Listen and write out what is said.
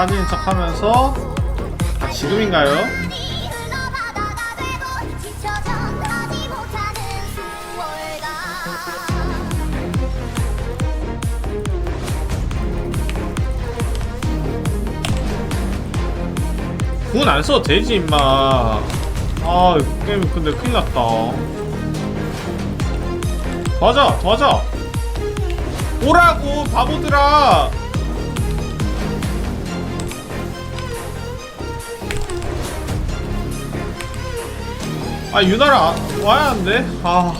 빠진 척 하면서 아, 지금인가요? 궁은 안 써도 되지 임마. 아 게임 근데 큰일 났다. 도와줘 도와줘. 오라고 바보들아. 아 유나라 아- 와야 하는데? 아